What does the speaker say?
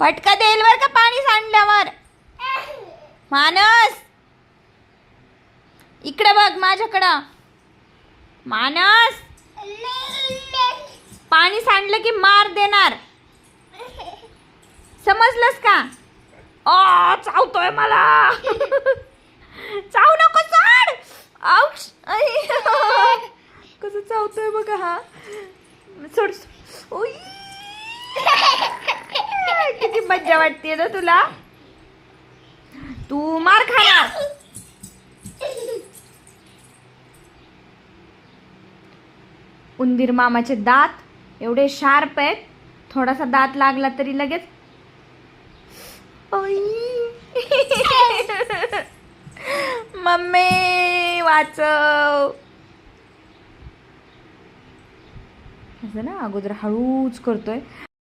फटका देईल बर का पाणी सांडल्यावर? मानस! इकडे बघ माझ्याकडं. मानस! पाणी सांडलं की मार देणार. समजलंस का? ओ चावतोय मला. चावू नको सोड औष आई. कसं चावतोय बघा हा. सोड ओई मज्जा वाटते ना तुला? तू मार खाणार. उंदीर मामाचे दात एवढे शार्प आहेत. थोडासा दात लागला तरी लगेच. मम्मी वाचव. असं ना अगोदर हळूच करतोय.